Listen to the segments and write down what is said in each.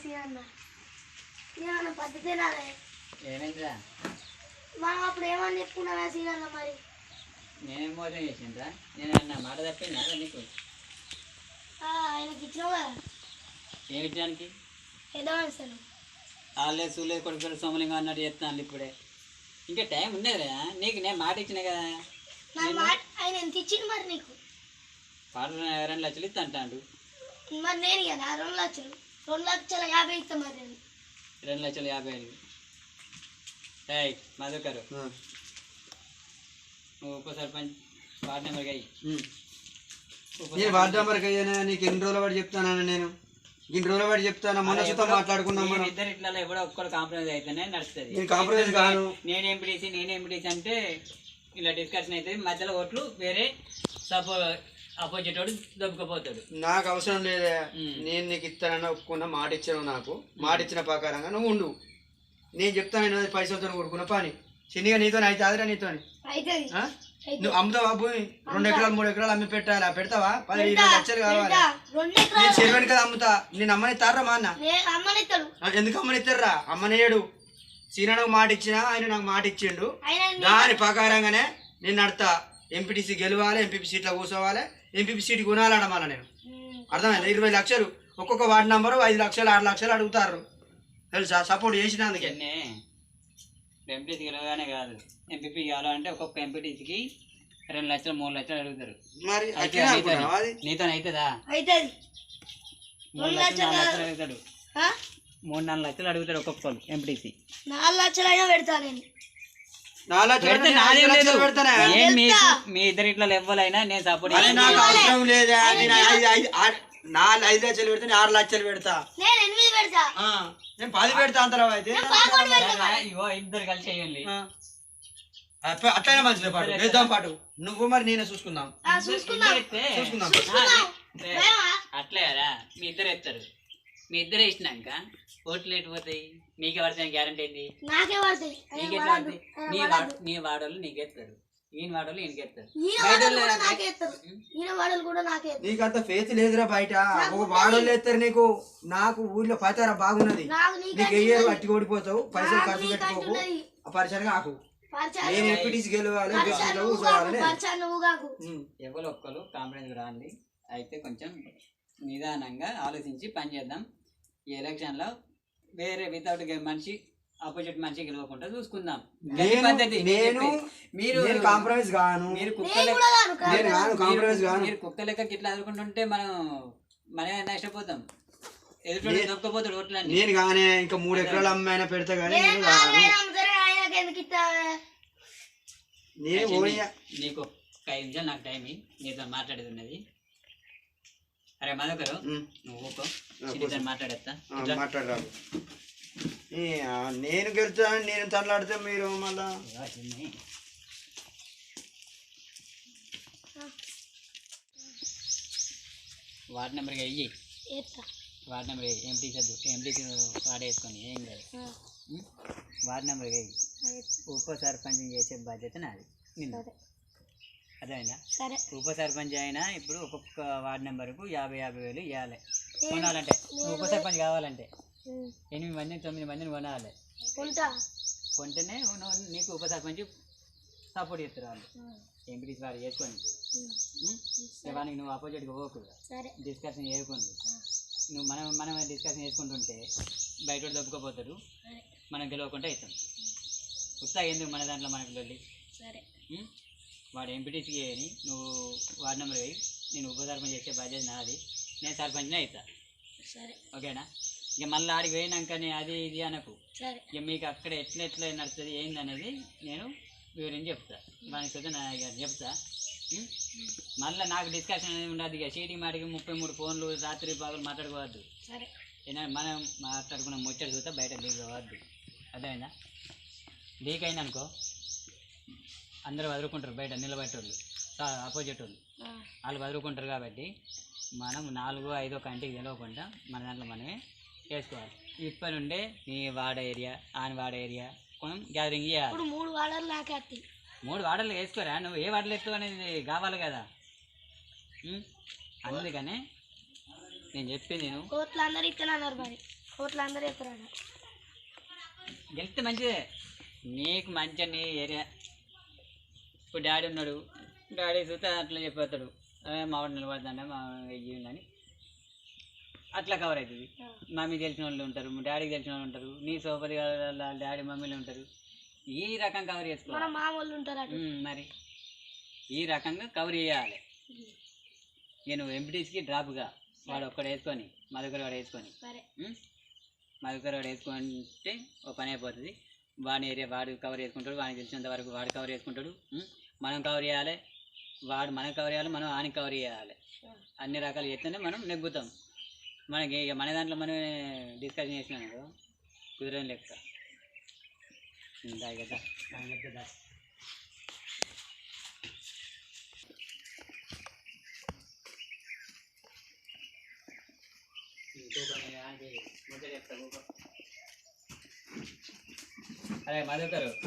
సీనన్న పద్ధతి రాలే ఏమైందిరా? మనం అప్పుడు ఏమని చెప్పుకున్నావా సీనన్న మరి? నేనేం మోసం చేసిండ్రా? నేను అన్న మాట తప్పిందా నీకు? ఆయనకి ఇచ్చినావు కదా? ఏమి ఇచ్చడానికి ఏదో అనిస్తాను వాళ్ళే సూలే కొడుకులు సోమలింగం అన్నట్టు చెప్తాను ఇప్పుడే. ఇంకా టైం కదా? నీకు నేను మాట ఇచ్చిన కదా? ఆయన ఎంత ఇచ్చిండు మరి నీకు? పాట రెండు లక్షలు ఇస్తా అంటాడు. మరి నేను నా రెండు లక్షలు. రెండు లక్షల యాభై ఇస్తా మరి. రెండు లక్షల యాభై ఐదు. ఏయ్ మధుకరు నువ్వు ఉప సర్పంచ్ వార్డు నెంబర్కి అయ్యి. నేను వార్డు నెంబర్కి అయ్యానా? నీకు ఎన్ని రోజుల వాడి చెప్తానా నేను? ఇన్ని రోజుల వాడి చెప్తానా? మొన్న సుతా మాట్లాడుకున్నాం మనం. ఇద్దరు ఇట్లా ఎవడో ఒక్కడు కాంప్రమైజ్ అయితేనే నడుస్తుంది. నేను కాంప్రమైజ్ కాను. నేనేం పిడిసి నేనేం పిడిసి అంటే ఇలా డిస్కషన్ అవుతుంది మధ్యలో ఓట్లు వేరే సపో అపోజిట్ వాడు దొబ్బకపోతాడు. నాకు అవసరం లేదే. నేను నీకు ఇస్తానని ఒప్పుకున్న మాట ఇచ్చావు నాకు. మాట ఇచ్చిన ప్రకారంగా నువ్వు ఉండు. నేను చెప్తాను పైసలతో కొడుకున్న పని. చిన్నగా నీతో అయితే అదిరా నీతో నువ్వు అమ్ముతావా భూమి? రెండు ఎకరాలు మూడు ఎకరాలు అమ్మి పెట్టాలా? పెడతావా? పది ఇరవై లక్షలు కావాలి? నేను ఎకరాలు. చెరువని కదా అమ్ముతా. నేను అమ్మనిస్తారా మా అన్న? ఎందుకు అమ్మనిస్తారా అమ్మనేయడు సీనానికి మాట ఇచ్చినా ఆయన నాకు మాట ఇచ్చిండు దాని ప్రకారంగానే నేను నడతా. ఎంపీటీసీ గెలవాలి ఎంపీపీ సీట్లో కూర్చోవాలి. ఎంపీపీ సీట్ కొనాలట మళ్ళీ నేను. అర్థమైంది? ఇరవై లక్షలు. ఒక్కొక్క వార్డు నంబరు ఐదు లక్షలు ఆరు లక్షలు అడుగుతారు. తెలుసా? సపోర్ట్ చేసినందుకే. ఎన్నే ఎంపీటీసీ గెలవగానే కాదు. ఎంపీపీ కావాలంటే ఒక్కొక్క ఎంపీటీసీకి రెండు లక్షలు మూడు లక్షలు అడుగుతారు. మరి నీతో అవుతుందా మూడు లక్షలు నాలుగు లక్షలు అడుగుతాడు ఆ? మూడు నాలుగు లక్షలు అడుగుతాడు ఒక్కొక్కరు ఎంపీటీసీ నాలుగు లక్షలు అయినా పెడతా నేను. మీ ఇద్దరు ఇట్లా ఇవ్వాలైనా నేను సపోర్ట్ నాకు అవసరం లేదా? ఐదు నాలుగు ఐదు లక్షలు పెడితే ఆరు లక్షలు పెడతా. నేను పది పెడతా అంతలో అయితే. ఇద్దరు కలిసి. అట్లా- అట్లనే మంచిదే పాటు. వేద్దాం పాటు. నువ్వు మరి నేనే చూసుకుందాం. చూసుకుందాం. ఇద్దరు ఎత్తే- చూసుకుందాం. చూసుకుందాం. ఏ, భయమా? అట్లే కదా మీ ఇద్దరు ఎత్తారు. మీ ఇద్దరు వేసినాక ఓట్లు ఎటు పోతాయి నీకే పడతాయి గ్యారంటీ ఏంది? నాకే పడతాయి. ఆయన నీ నీ వాడోళ్ళు నీకెత్తారు ఈయన వాడోళ్ళు ఈయనకెత్తారు ఈయన కూడా నాకే ఎత్తారు. ఈయన వాడలు కూడా నాకే నీకంత ఫేత్ లేదురా బయట. ఒక వాడోళ్ళు ఎత్తారు నీకు. నాకు ఊర్లో పతారా బాగున్నది. నాకు నీకు నీకు వెయ్యారు అట్టి ఓడిపోతావు? పైసలు ఖర్చు నీకు పెట్టుకోకు. ఆ పరిచయం కాకు పరిచయం నేను ఎంపీటీసీ గెలవాలి. ఎవరు ఒక్కరు కాంప్రమైజ్ రాండి. అయితే కొంచెం నిదానంగా ఆలోచించి పని చేద్దాం. ఈ ఎలక్షన్లో వేరే వితౌట్ మనిషి ఆపోజిట్ మనిషి గెలవకుండా చూసుకుందాం. పద్ధతి నేను. మీరు నేను కాంప్రమైజ్ గాను. మీరు కుక్క నేను కాను కాను కాంప్రమైజ్ మీరు- గాను. మీరు కుక్క లెక్క ఇట్లా అనుకుంటుంటే మనం మనమే నష్టపోతాం ఎదుటి దొక్కపోతాడు నేను గానే ఇంకా మూడు ఎకరాలు అమ్మాయినా పెడతా గానీ నేను గాను నేను నీకు ఒక ఐదు నిమిషాలు నాకు టైం. నీతో మాట్లాడేది ఉన్నది. అరే మధుకరు. నువ్వు ఊకో మాట్లాడేస్తా. మాట్లాడరాదు నేను గెలుస్తాను నేను తనలాడితే మీరు మళ్ళా. వార్డ్ నెంబర్కి వెయ్యి. ఎత్తా వార్డ్ నెంబర్ ఎంపీ చదువు ఎంపీ వాడేసుకొని ఏం లేదు? వార్డ్ నెంబర్ వెయ్యి. ఎత్తా. ఉప సర్పంచ్ చేసే బాధ్యత నాది. నిన్ను. అదేనా సరే. ఉప సర్పంచ్ అయినా ఇప్పుడు ఒక్కొక్క వార్డ్ నెంబర్కు యాభై యాభై వేలు ఇవ్వాలి కొనాలంటే. నువ్వు ఉప సర్పంచ్ కావాలంటే. ఎనిమిది మందిని తొమ్మిది మందిని కొనాలి. కొంటేనే నీకు ఉప సర్పంచ్ సపోర్ట్ చేస్తారు వాళ్ళు. ఎంపీటీసీ ఉం? ఇవానికి నువ్వు ఆపోజిట్గా పోకూడదు సరే. డిస్కషన్ చేయకూడదు ఆ, నువ్వు మనం మనం డిస్కషన్ చేసుకుంటుంటే బయట సరే. మనం గెలవకుండా అవుతాం. ఉత్సాహం ఎందుకు మన దాంట్లో మనకి వెళ్ళి సరే. వాడు ఎంపీటీసీకి అని నువ్వు వార్డ్ నెంబర్ వేయి నేను ఉప సర్పంచ్ చేసే బాధ్యత నాది. నేను సర్పంచ్నే అవుతా సరే. ఓకేనా? ఇక మళ్ళీ ఆడికి పోయినాకనే అది ఇది అనకు. ఇక మీకు అక్కడ ఎట్లా ఎట్లా నడుస్తుంది ఏంది అనేది నేను వివరించి చెప్తా. వానికి చదివి నా చెప్తా? మళ్ళీ నాకు డిస్కషన్ అనేది ఉండదు ఇక. చీటికి మాటికి ముప్పై మూడు ఫోన్లు రాత్రి బాగులు మాట్లాడుకోవద్దు. సరే. ఏదైనా మనం మాట్లాడుకున్న ముచ్చట చూస్తే బయట లీక్ అవ్వద్దు. అర్థమైందా? లీక్ అయింది అనుకో అందరూ వదులుకుంటారు బయట నిలబెట్టోళ్ళు ఆపోజిట్ వాళ్ళు. వాళ్ళు వదులుకుంటారు కాబట్టి మనం నాలుగు ఐదో కంటికి తెలియకుండా మన దాంట్లో మనమే చేసుకోవాలి ఇప్పటి నుండే నీ వాడ ఏరియా ఆని వాడ ఏరియా కొంచెం గ్యాదరింగ్ చేయాలి. మూడు వాడలు నాకే వస్తాయి మూడు వాడలు వేసుకోరా? నువ్వు ఏ వాడలు ఎత్తు అనేది కావాలి కదా? అందుకనే నేను చెప్పింది నేను. కోట్లు అందరు ఇస్తానన్నారు మరి. ఓట్లు అందరూ చెప్పారట గెలిస్తే మంచిదే. నీకు మంచిగా నీ ఏరియా ఇప్పుడు డాడీ ఉన్నాడు. డాడీ చూస్తే అట్లా చెప్పేస్తాడు. "ఏ, మా వాడు నిలబడతాండే మా ఇయ్యండి అట్లా కవర్ అవుతుంది మమ్మీ తెలిసిన వాళ్ళు ఉంటారు మీ డాడీకి తెలిసిన వాళ్ళు ఉంటారు నీ సోపతి వాళ్ళ డాడీ మమ్మీలు ఉంటారు. ఈ రకం కవర్ చేసుకోవాలి. మామూలు ఉంటారట ఉమ్, మరి ఈ రకంగా కవర్ చేయాలి. నువ్వు ఎంపీటీస్కి డ్రాప్గా వాడు ఒక్కడు వేసుకొని మా దగ్గర వాడు వేసుకొని. సరే. ఉమ్? మా దగ్గర వాడు వేసుకుంటే ఓ పని అయిపోతుంది. వాడి ఏరియా వాడు కవర్ చేసుకుంటాడు వాడికి తెలిసినంత వరకు వాడు కవర్ చేసుకుంటాడు మనం కవర్ చేయాలి వాడు మనం కవర్ చేయాలి మనం ఆయనకి కవర్ చేయాలి. అన్ని రకాలు చేస్తేనే మనం నెగ్గుతాం. మనకి ఇక మన దాంట్లో మనం డిస్కషన్ చేసినాను కుదరని లెక్క. దా చెప్తా అది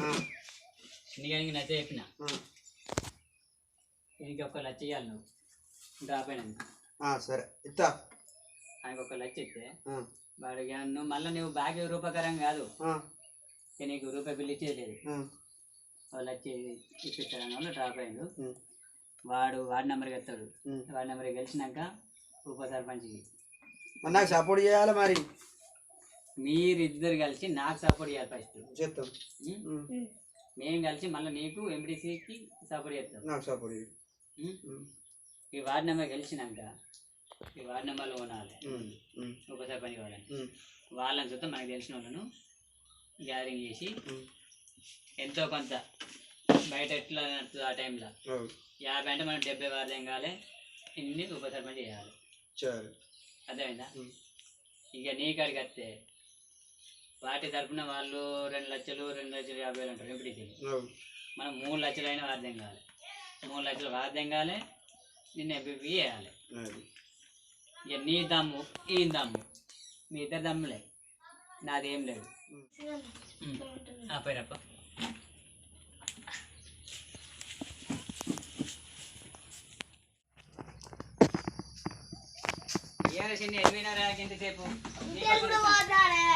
ఆ, నీకు నచ్చ చెప్పిన? నీకు ఒక లచ్చ ఇవ్వాలి నువ్వు. డ్రాప్ సరే. ఇస్తా ఆయనకు ఒక లచ్చ ఇస్తే ఆ, వాడికి నువ్వు మళ్ళీ నువ్వు బ్యాగ్ రూపకరం కాదు. ఇక నీకు రూపాయి బిల్లు ఇచ్చేది ఆ, వాళ్ళు వచ్చి ఇప్పిస్తారని వాళ్ళు డ్రాప్ అయ్యిండు వాడు వాడి నెంబర్కి వెళ్తాడు ఉమ్. వాడి నెంబర్కి గెలిచినాక ఉప సర్పంచ్కి. నాకు సపోర్ట్ చేయాలి మరి? మీరిద్దరు కలిసి నాకు సపోర్ట్ చేయాలి ఫస్ట్ చేస్తాం. ఉమ్, మేము కలిసి మళ్ళీ నీకు ఎంపీటీసీకి సపోర్ట్ చేస్తాం. నాకు సపోర్ట్ ఈ వార్డు నెంబర్ గెలిచినాక ఈ వార్డు నెంబర్లో కొనాలి ఉప సర్పంచ్ వాళ్ళని వాళ్ళని చూస్తే మనకు తెలిసిన వాళ్ళను గ్యాదరింగ్ చేసి. ఎంతో కొంత బయట ఎట్లా నడుస్తుంది ఆ టైంలో. యాభై అంటే మనం డెబ్బై వార్డు కావాలి ఇన్ని ఉప సర్పంచ్ చేయాలి. అర్థమైందా. ఇక నీ కాడికి వస్తే వాటి తరపున వాళ్ళు రెండు లక్షలు రెండు లక్షలు యాభై వేలు అంటారు అవును. మనం మూడు లక్షలు అయినా వాద్యం కావాలి మూడు లక్షలు వాద్యం కావాలి నిన్ను ఎంపీపీ అది. ఇక నీ దమ్ము ఈ దమ్ము మీ ఇద్దరు దమ్ములే నాదేం లేదు. ఆ పోయినప్ప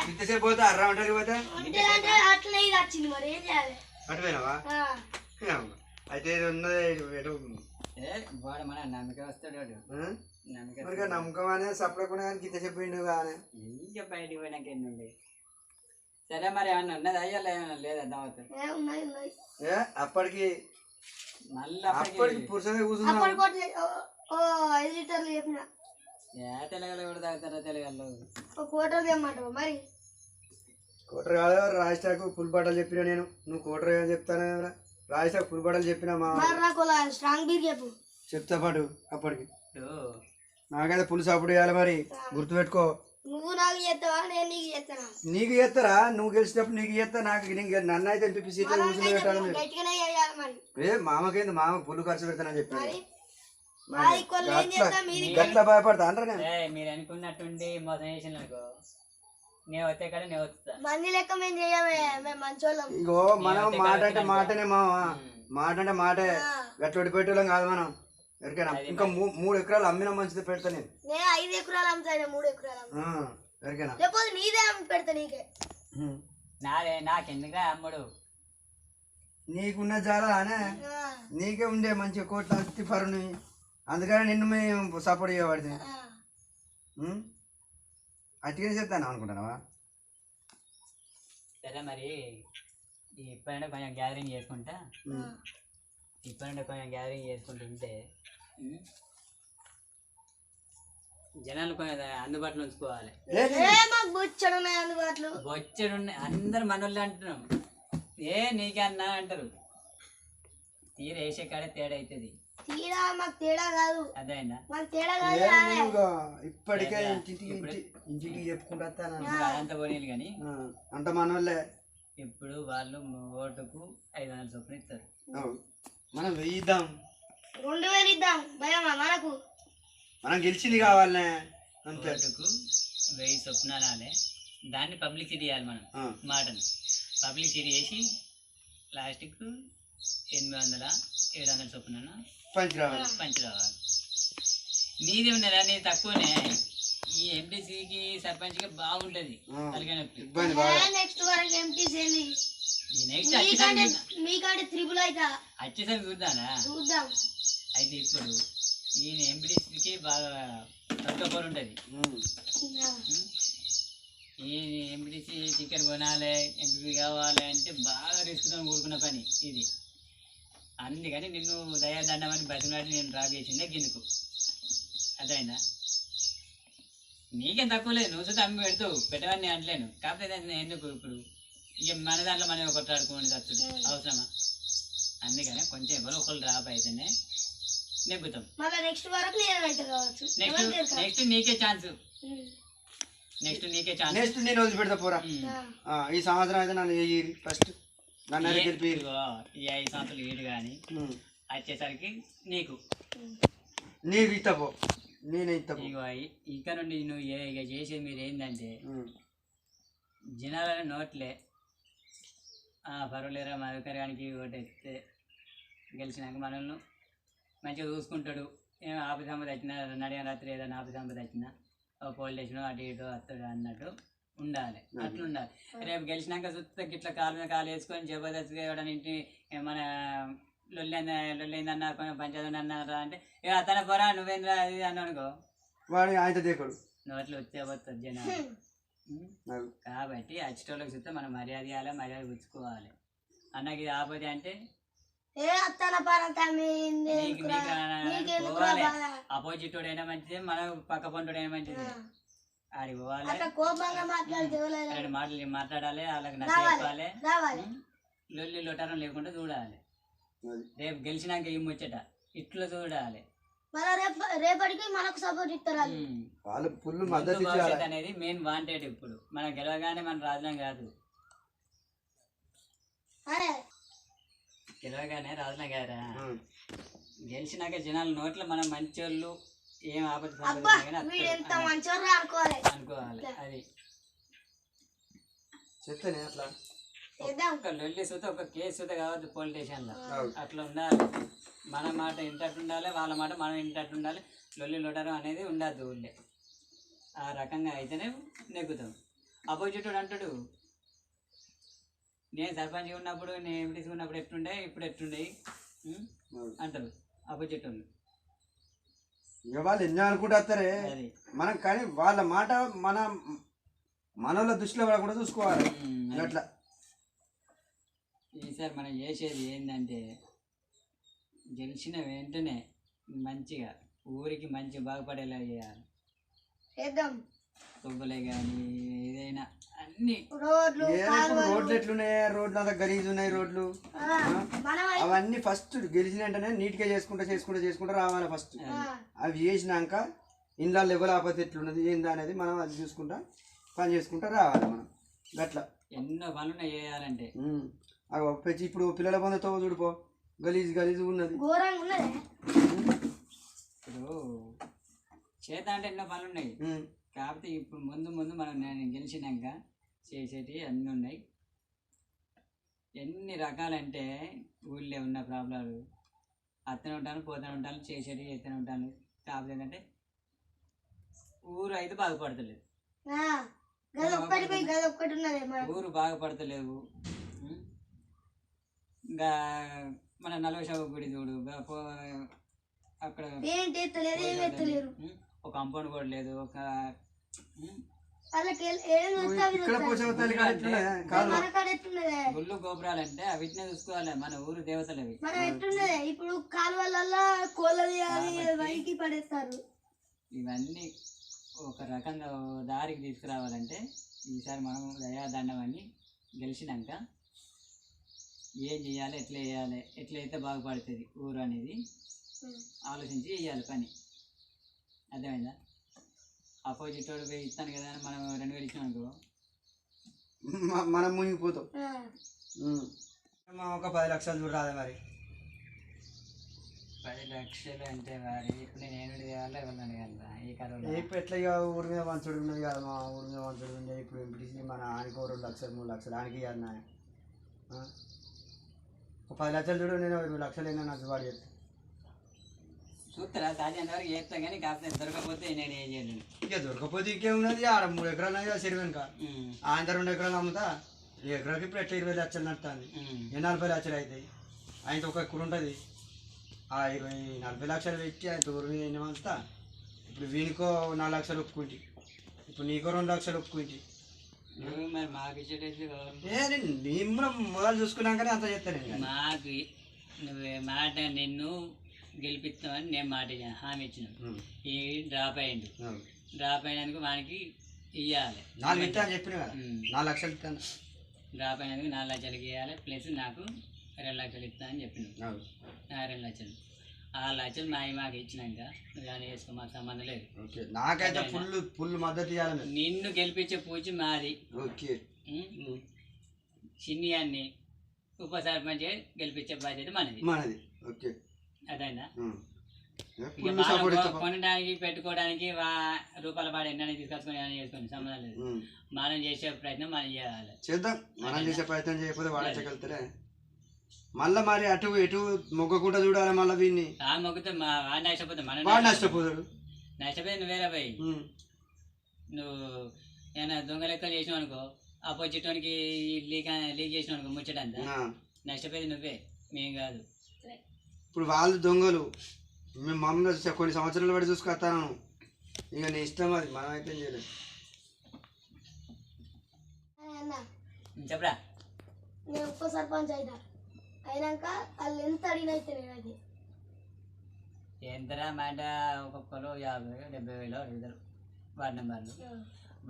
ఇంతసేపు? పోతే? అర్రా ఉంటారు పోతే? అట్లా వచ్చింది మరి ఏం చేయాలి. అయితే వాడు మన నమ్మకం వస్తాడు వాడు? నమ్మకం అనే సప్లకుండా కానీ గిట్ట చెప్పిండు కానీ. ఇంకా బయటికి పోయినాక ఎన్ని ఉండే సరే మరి ఏమన్నా ఉన్నదా? అయ్యాలి ఏమన్నా లేదా దావత్? ఏ, అప్పటికి మళ్ళీ అప్పటికి పురుషులే కూర్చున్నాం. ఐదు లీటర్లు చెప్పిన. తెలగలు కూడా తాగుతారా తెలగలు ఒక కోటర్ తెమ్మంటావు మరి? కోటర్ కాదు ఫుల్ బట్టలు చెప్పిన నేను. నువ్వు కోటర్ ఏమో చెప్తాను రాజస్టాకు ఫుల్ బట్టలు చెప్పిన మా మరి నాకు అలా స్ట్రాంగ్ బీర్ చెప్పు. చెప్తా పాటు అప్పటికి. నాకైతే పులుసు అప్పుడు వేయాలి మరి. గుర్తుపెట్టుకో. నువ్వు నాకు చేస్తావా నేను నీకు చేస్తానా? నీకు చేస్తారా? నువ్వు గెలిచినప్పుడు నీకు చేస్తా. నాకు నీకు నన్ను అయితే ఎంపీ సీట్లో కూర్చుని పెట్టాలి ఏ మామకేంది మామ పుల్లు ఖర్చు పెడతానని చెప్పాను గట్ల భయపడతా అంటారా మీరు అనుకున్నట్టుండి మోసం చేసిన అనుకో. నేను వస్తే కదా నేను వస్తా. మంది లెక్క మేము చేయమే మేము మంచోళ్ళం. ఇగో మనం మాట అంటే మాటనే మామ. మాట. అంటే మాటే గట్ల కాదు మనం. ఎవరికైనా. ఇంకా మూడు ఎకరాలు అమ్మిన మంచిది పెడతా నేను. నేను ఐదు ఎకరాలు అమ్ముతాను మూడు ఎకరాలు అమ్ముతా. ఆ, ఎవరికైనా. లేకపోతే నీదే అమ్మి పెడతా నీకే. నాదే నాకెందుకురా అమ్ముడు? నీకున్న ఆ, నీకే ఉండే మంచి కోట్ల అతి పరుని. అందుకని నిన్ను మేము సపోర్ట్ చేయబడింది ఆ. అట్టిగానే చెప్తాను అనుకుంటున్నావా? సరే మరి ఈ ఇప్పుడంటే కొంచెం గ్యాదరింగ్ చేసుకుంటా. ఇప్పుడంటే కొంచెం గ్యాదరింగ్ చేసుకుంటుంటే జనాలు కొంచెం అందుబాటులో ఉంచుకోవాలి. అందుబాటులో. బొచ్చడు అందరు మనోళ్ళు అంటున్నాం. ఏ నీకన్నా అంటారు. తీర వేసే కాడే తేడా అవుతుంది తేడా మాకు తేడా కాదు. అదేనా? మాకు తేడా కాదు ఇప్పటికే ఇంటికి ఇంటి ఇంటికి చెప్పుకుంటా అదంతా పోనీలు కానీ అంత మనోళ్ళే. ఇప్పుడు వాళ్ళు ఓటుకు ఐదు వందల చొప్పున ఇస్తారు. అవు. మనం వెయ్యిద్దాం. రెండు వేలు ఇద్దాం. భయమా మనకు? మనం గెలిచింది కావాలనే. అంతే. ఓటుకు వెయ్యి చొప్పున రాలే. దాన్ని పబ్లిసిటీ చేయాలి మనం ఆ, మాటను. పబ్లిసిటీ చేసి లాస్ట్కు ఎనిమిది వందల ఏడు వందల చొప్పున పంచి రావాలి పంచి రావాలి నీది ఉన్నదా నీ తక్కువనే. ఈ ఎంపీసీకి సర్పంచ్కి బాగుంటది. నెక్స్ట్ వరకు నెక్స్ట్ మీకంటే త్రిబుల్ అవుతా వచ్చేసరికి చూద్దానా చూద్దాం. అయితే ఇప్పుడు ఈయన ఎంపీటీసీకి బాగా తక్కువ ఉంటుంది. ఉమ్. ఈ ఎంపీటీసీ టికెట్ కొనాలి ఎంపీ కావాలి అంటే బాగా రిస్క్తో కూడుకున్న పని ఇది. అందుకని నిన్ను దయాదండమని బతిమలాడి నేను డ్రాప్ చేసిందే గిన్నెకు అదైందా నీకేం తక్కువ లేదు నువ్వు చూస్తే అమ్మి పెడతావు పెట్టవని అంటలేను కాకపోతే ఎందుకు ఇప్పుడు? ఇక మన దాంట్లో మనం కొట్లాడుకోండి తచ్చుడు అవసరమా? అందుకని కొంచెం ఎవరో ఒకళ్ళు డ్రాప్ అయితేనే నెగ్గుతాం. మళ్ళీ నెక్స్ట్ వరకు నెక్స్ట్? నెక్స్ట్ నీకే ఛాన్స్. నెక్స్ట్ నీకే ఛాన్స్. నెక్స్ట్ నేను వదిలిపెడతా పోరా. ఈ సంవత్సరం అయితే నన్ను ఫస్ట్. ఈ ఐదు సంవత్సరాలు ఏడు కానీ వచ్చేసరికి నీకు. నీకు ఇస్తా పో నేనే ఇస్తా పో ఇగో ఇ- ఇక నుండి నువ్వు ఏ- ఇక చేసేది మీరు ఏంటంటే. జనాల నోట్లే. ఆ, పర్వాలేరా మధుకరానికి ఒకటి ఎత్తే గెలిచినాక మనల్ని మంచిగా చూసుకుంటాడు. ఏం ఆపద సంపద వచ్చినా నడిన రాత్రి ఏదైనా ఆపద సంపద వచ్చినా ఓ పోలీస్ స్టేషన్ అటు ఇటు వస్తాడు అన్నట్టు. ఉండాలి. అట్లా ఉండాలి రేపు గెలిచినాక చూస్తే గిట్ల కాలు మీద కాలు వేసుకొని జబర్దస్త్గా ఎవడని ఇంటి ఏ మన లొల్లి లొల్లిందన్న కొంచెం పంచాయతీ అన్నారా అంటే ఏ అతను పోరా నువ్వేంద్రా అది ఇది అన్నావు అనుకో. వాడు ఆయనతో దేకడు. నోట్లో వచ్చే పోతుంది జనాలు. కాబట్టి అచ్చటోళ్ళకి చూస్తే మనం మర్యాద ఇవ్వాలి మర్యాద పుచ్చుకోవాలి. అన్నకి ఇది ఆపద అంటే అపోజిట్ అయినా మంచిది మన పక్క పంటోడైనా మంచిది. ఆడికి పోవాలి రెండు మాటలు మాట్లాడాలి వాళ్ళకి నచ్చ రావాలి. చెప్పాలి రావాలి ఉం? లొల్లి లొటారం లేకుండా చూడాలి. రేపు గెలిచినాక ఏం ముచ్చట ఇట్లా చూడాలి రేపటికి మనకు సపోర్ట్ ఇస్తారు వాళ్ళు. వాళ్ళు ఫుల్ మద్దతు అనేది మెయిన్ వాంటెడ్ ఇప్పుడు మనం గెలవగానే మన రాజులం కాదు గెలవగానే రాజులం కాదా. గెలిచినాక జనాల నోట్లో మనం మంచోళ్ళు ఏం మంచోర్రా అనుకోవాలి. అని అనుకోవాలి అది. చెప్తానే అట్లా ఒక లొల్లి సుత ఒక కేసు సుత కావద్దు పోలీస్ స్టేషన్లో. అట్లా ఉండాలి. మన మాట ఇంటట్టు ఉండాలి వాళ్ళ మాట మనం ఇంటట్టు ఉండాలి. లొల్లి లొడరం అనేది ఉండద్దు ఊళ్ళే. ఆ రకంగా అయితేనే నెగ్గుతాం. అపోజిట్ అంటాడు నేను సర్పంచ్ ఉన్నప్పుడు నేను ఎంపీటీసీ ఉన్నప్పుడు ఎట్టుండే ఇప్పుడు ఎట్టుండే. అంటారు అపోజిట్ వాళ్ళు. వాళ్ళు ఎన్నో అనుకుంటూ వస్తారే అది. మనం కానీ వాళ్ళ మాట మన మనోళ్ళ దృష్టిలో పడకుండా చూసుకోవాలి. ఉం, అది. అట్లా. ఈసారి మనం చేసేది ఏంటంటే గెలిచిన వెంటనే మంచిగా ఊరికి మంచి బాగుపడేలా చేయాలి. చేద్దాం. కొబ్బలే కానీ ఏదైనా అన్ని. రోడ్లు రోడ్లు ఎట్లున్నాయి? రోడ్లు అంతా గలీజ్ ఉన్నాయి రోడ్లు. ఆ, మనం అయి- అవన్నీ ఫస్ట్ గెలిచిన వెంటనే నీట్గా చేసుకుంటా చేసుకుంటా చేసుకుంటా రావాలి ఫస్ట్. ఆ, అవి చేసినాక ఇంట్లో లెవెల్ ఆపత్తి ఎట్లున్నది ఏందా అనేది మనం అది చూసుకుంటా పని చేసుకుంటా రావాలి మనం. గట్లా. ఎన్నో పనులు చేయాలంటే. పెంచి ఇప్పుడు పిల్లల పొందతో చూడిపో గలీజ్ గలీజ్ ఉన్నది. ఇప్పుడు చేత అంటే ఎన్నో పనులు ఉన్నాయి. కాకపోతే ఇప్పుడు ముందు ముందు మనం నేను గెలిచినాక చేసేటివి అన్నీ ఉన్నాయి. ఎన్ని రకాలంటే ఊళ్ళో ఉన్న ప్రాబ్లాలు అత్తనే ఉంటాను పోతూనే ఉంటాను చేసేటివి చేస్తూనే ఉంటాను. కాకపోతే ఏంటంటే ఊరు అయితే బాగుపడతలేదు. ఊరు బాగుపడతలేవు? ఇంకా మన నలవశావ గుడి చూడు అక్కడ? ఒక కాంపౌండ్ కూడా లేదు ఒక గుళ్ళు గోపురాలు అంటే అవిటినే చూసుకోవాలి మన ఊరు దేవతలు అవి మనం ఎట్టున్నదే ఇప్పుడు అది వైకి పడేస్తారు. ఇవన్నీ ఒక రకంగా దారికి తీసుకురావాలంటే ఈసారి మనం దయాదండం అని గెలిచినాక ఏం చేయాలి ఎట్లా చేయాలి ఎట్లా అయితే బాగుపడుతుంది ఊరు అనేది ఆలోచించి చేయాలి పని. అర్థమైందా? ఆపోజిట్ వాడు పోయి ఇస్తాను కదా అని మనం రెండు వేలు ఇచ్చినాం అనుకో. మనం మునిగిపోతాం. ఒక పది లక్షలు చూడరాదే మరి. పది లక్షలు అంటే మరి ఇప్పుడు నేను ఏడు చేయాలి ఎవరిని కదా ఈ ఇప్పుడు ఎట్లా ఇక ఊరి మీద మంచుడు ఉన్నది కదా మా ఊరి మీద మంచుడు ఉంది ఇప్పుడు ఎంపీటీసీ మన ఆనికి ఓ రెండు లక్షలు మూడు లక్షలు ఆనికి ఇవ్వాలి నాయ? ఒక పది లక్షలు చూడు నేను ఇరవై లక్షలు అయినా నాకు వాడి చెప్తా చూస్తారా సాధ్యం వరకు చేస్తాం కానీ కాస్త దొరకకపోతే నేను ఏం చేయలేను ఇక దొరకపోతే ఇంకేమున్నది? ఆడ మూడు ఎకరాలు అనేది చెరువు వెనుక. ఉమ్, ఆయన రెండు ఎకరాలు అమ్ముతా ఈ ఎకరాకి ఇప్పుడు ఎట్లా ఇరవై లక్షలు నడుతుంది. నలభై లక్షలు అవుతాయి ఆయనతో ఒక ఎక్కడ ఉంటుంది. ఆ ఇరవై నలభై లక్షలు పెట్టి ఆయన తోరు మీద ఎన్ని మంతా ఇప్పుడు వీనికో నాలుగు లక్షలు ఒప్పుకుంటి. ఇప్పుడు నీకో రెండు లక్షలు ఒప్పుకుంటి. మరి మాకు నేను నేను కూడా మొదలు చూసుకున్నాకనే అంత చెప్తాను మాకు నువ్వు మాట నిన్ను గెలిపిస్తామని నేను మాట ఇచ్చాను హామీ ఇచ్చిన ఈ డ్రాప్ అయ్యిండు. డ్రాప్ అయినందుకు వానికి ఇవ్వాలి నాలుగు చెప్పిన. నాలుగు లక్షలు ఇస్తాను డ్రాప్ అయినందుకు నాలుగు లక్షలకి ఇవ్వాలి ప్లస్ నాకు రెండు లక్షలు ఇస్తా అని చెప్పిన. నా రెండు లక్షలు. ఆ లక్షలు మా మాకు ఇచ్చినాక కానీ వేసుకో మాకు సంబంధం లేదు. నాకైతే ఫుల్ ఫుల్ మద్దతు ఇవ్వాలి. నిన్ను గెలిపించే పూచి మాది. ఓకే. చిన్ని అన్ని ఉప సర్పంచ్ గెలిపించే బాధ్యత మనది. మనది. ఓకే. కొనడానికి పెట్టుకోవడానికి వా రూపాయల పాడు ఎన్నైనా తీసుకొచ్చుకొని అని చేసుకొని సంబంధం లేదు. మనం చేసే ప్రయత్నం మనం చేయాలి. చేద్దాం. మనం చేసే ప్రయత్నం చేయకపోతే వాడించగలుగుతారే మళ్ళా మరి అటు ఇటు మొగ్గకుండా చూడాలి మళ్ళీ వీడిని ఆ మొగ్గుతో మా వాడు నష్టపోతే మనం వాడు నష్టపోతాం. నష్టపోతాడు. నష్టపోతే నువ్వు వేరే పోయి. నువ్వు ఏమైనా దొంగ లెక్కలు చేసినావు అనుకో ఆపోజిట్ వానికి లీక్ లీక్ చేసినావు అనుకో ముచ్చటంతా. నష్టపోయేది నువ్వే మేం కాదు. ఇప్పుడు వాళ్ళు దొంగలు. మేము మమ్మల్ని కొన్ని సంవత్సరాలు పడి చూసుకొస్తాను. ఇక నీ ఇష్టం అది మనం అయితే ఏం చేయలేదు అన్న చెప్పరా? నేను ఉప సర్పంచ్ అయినా. అయినాక వాళ్ళు ఎంత అడిగినా అయితే నేను అది. ఎంతరా మాట? ఒక్కొక్కరు యాభై వేలు, డెబ్బై వేలు ఇద్దరు వార్డు నెంబర్లు.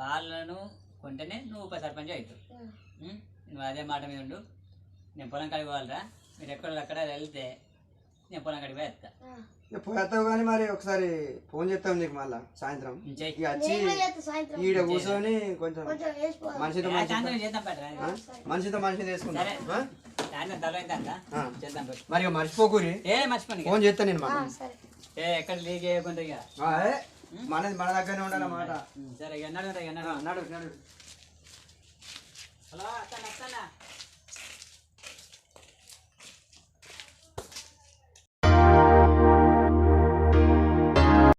వాళ్ళను కొంటేనే నువ్వు ఉప సర్పంచ్ అవుతావు? నువ్వు అదే మాట మీద ఉండు. నేను పొలం కాడికి పోవాలరా. మీరు ఎక్కడ అక్కడ వెళ్తే నేను పొలం కాడికి పోయేస్తా ఇక పోతావు కానీ మరి ఒకసారి ఫోన్ చేస్తాం నీకు మళ్ళా సాయంత్రం. ఇక వచ్చి ఈడ కూర్చొని కొంచెం మనిషితో మనిషి సాయంత్రం చేద్దాం? మనిషితో మనిషి తీసుకుంటాం సరే. ఆ? సాయంత్రం తల అయిందా ఆ. చేద్దాం పట్టు. మరి ఇక మర్చిపోకూరి ఏ మర్చిపోను ఇక. ఫోన్ చేస్తాను నేను మళ్ళీ సరే ఏ ఎక్కడ లీక్ చేయకుండా ఇక ఆ, ఏ? మనది మన దగ్గరనే ఉండాలన్నమాట ఉం, సరే ఇక నడు ఇక నడు నడు నడు హలో అత్తన్న అత్తన్న